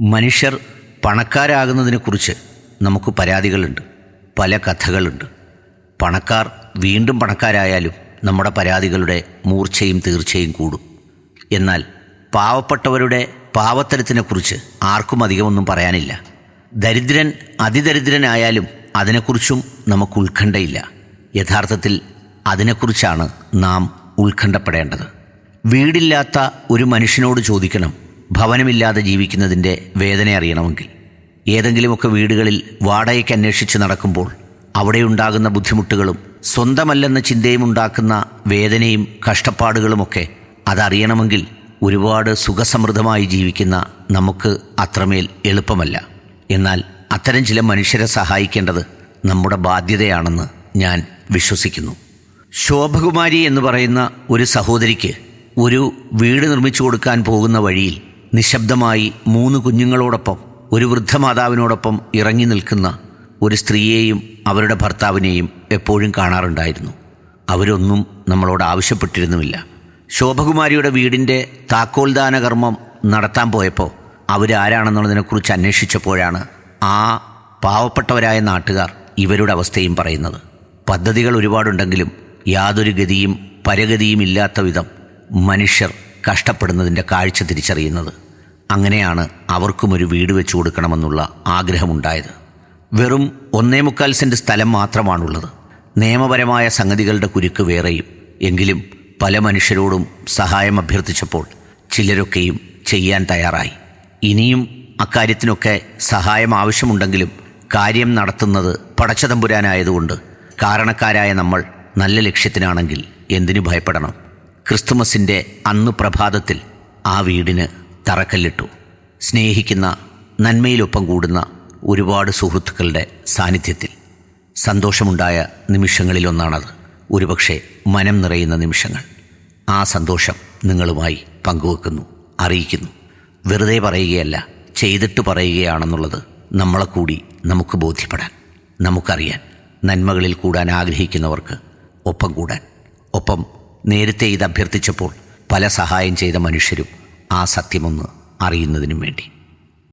മനുഷ്യർ പണക്കാരാകുന്നതിനെക്കുറിച്ച് നമുക്ക് പരാതികളുണ്ട്. പല കഥകളുണ്ട്. പണക്കാർ വീണ്ടും പണക്കാരായാലും നമ്മുടെ പരാതികളുടെ മൂർച്ചയും തീർച്ചയും കൂടും. എന്നാൽ പാവപ്പെട്ടവരുടെ പാവത്തരത്തിനെക്കുറിച്ച് ആർക്കും അധികമൊന്നും പറയാനില്ല. ദരിദ്രൻ അതിദരിദ്രനായാലും അതിനെക്കുറിച്ചും നമുക്ക് ഉത്കണ്ഠയില്ല. യഥാർത്ഥത്തിൽ അതിനെക്കുറിച്ചാണ് നാം ഉത്കണ്ഠപ്പെടേണ്ടത്. വീടില്ലാത്ത ഒരു മനുഷ്യനോട് ചോദിക്കണം. ഭവനമില്ലാതെ ജീവിക്കുന്നതിന്റെ വേദന അറിയണമെങ്കിൽ. ഏതെങ്കിലുമൊക്കെ വീടുകളിൽ വാടകയ്ക്ക് അന്വേഷിച്ച് നടക്കുമ്പോൾ അവിടെയുണ്ടാകുന്ന ബുദ്ധിമുട്ടുകളും സ്വന്തമല്ലെന്ന ചിന്തയും ഉണ്ടാക്കുന്ന വേദനയും കഷ്ടപ്പാടുകളുമൊക്കെ അതറിയണമെങ്കിൽ ഒരുപാട് സുഖസമൃദ്ധമായി ജീവിക്കുന്ന നമുക്ക് അത്രമേൽ എളുപ്പമല്ല. എന്നാൽ അത്തരം ചില മനുഷ്യരെ സഹായിക്കേണ്ടത് നമ്മുടെ ബാധ്യതയാണെന്ന് ഞാൻ വിശ്വസിക്കുന്നു. ശോഭകുമാരി എന്ന് പറയുന്ന ഒരു സഹോദരിക്ക് ഒരു വീട് നിർമ്മിച്ചു കൊടുക്കാൻ പോകുന്ന വഴിയിൽ നിശബ്ദമായി മൂന്ന് കുഞ്ഞുങ്ങളോടൊപ്പം ഒരു വൃദ്ധമാതാവിനോടൊപ്പം ഇറങ്ങി നിൽക്കുന്ന ഒരു സ്ത്രീയെയും അവരുടെ ഭർത്താവിനെയും എപ്പോഴും കാണാറുണ്ടായിരുന്നു. അവരൊന്നും നമ്മളോട് ആവശ്യപ്പെട്ടിരുന്നുമില്ല. ശോഭകുമാരിയുടെ വീടിന്റെ താക്കോൽദാന കർമ്മം നടത്താൻ പോയപ്പോൾ അവരാരാണെന്നുള്ളതിനെക്കുറിച്ച് അന്വേഷിച്ചപ്പോഴാണ് ആ പാവപ്പെട്ടവരായ നാട്ടുകാർ ഇവരുടെ അവസ്ഥയും പറയുന്നത്. പദ്ധതികൾ ഒരുപാടുണ്ടെങ്കിലും യാതൊരു ഗതിയും പരഗതിയും ഇല്ലാത്ത വിധം മനുഷ്യർ കഷ്ടപ്പെടുന്നതിന്റെ കാഴ്ച തിരിച്ചറിയുന്നത് അങ്ങനെയാണ് അവർക്കും ഒരു വീട് വെച്ചു കൊടുക്കണമെന്നുള്ള ആഗ്രഹമുണ്ടായത്. വെറും ഒന്നേ മുക്കാൽ സെന്റ് സ്ഥലം മാത്രമാണുള്ളത്. നിയമപരമായ സംഗതികളുടെ കുരുക്ക് വേറെയും. എങ്കിലും പല മനുഷ്യരോടും സഹായം അഭ്യർത്ഥിച്ചപ്പോൾ ചിലരൊക്കെയും ചെയ്യാൻ തയ്യാറായി. ഇനിയും അക്കാര്യത്തിനൊക്കെ സഹായം ആവശ്യമുണ്ടെങ്കിലും കാര്യം നടത്തുന്നത് പടച്ചതമ്പുരാനായതുകൊണ്ട് കാരണക്കാരായ നമ്മൾ നല്ല ലക്ഷ്യത്തിനാണെങ്കിൽ എന്തിനു ഭയപ്പെടണം? ക്രിസ്തുമസിന്റെ അന്ന് പ്രഭാതത്തിൽ ആ വീടിന് തറക്കല്ലിട്ടു. സ്നേഹിക്കുന്ന നന്മയിലൊപ്പം കൂടുന്ന ഒരുപാട് സുഹൃത്തുക്കളുടെ സാന്നിധ്യത്തിൽ. സന്തോഷമുണ്ടായ നിമിഷങ്ങളിലൊന്നാണത്. ഒരുപക്ഷെ മനം നിറയുന്ന നിമിഷങ്ങൾ. ആ സന്തോഷം നിങ്ങളുമായി പങ്കുവെക്കുന്നു അറിയിക്കുന്നു. വെറുതെ പറയുകയല്ല ചെയ്തിട്ട് പറയുകയാണെന്നുള്ളത് നമ്മളെ കൂടി നമുക്ക് ബോധ്യപ്പെടാൻ നമുക്കറിയാൻ നന്മകളിൽ കൂടാൻ ആഗ്രഹിക്കുന്നവർക്ക് ഒപ്പം കൂടാൻ. ഒപ്പം നേരത്തെ ഇത് അഭ്യർത്ഥിച്ചപ്പോൾ പല സഹായം ചെയ്ത മനുഷ്യരും ആ സത്യമൊന്ന് അറിയുന്നതിനും വേണ്ടി.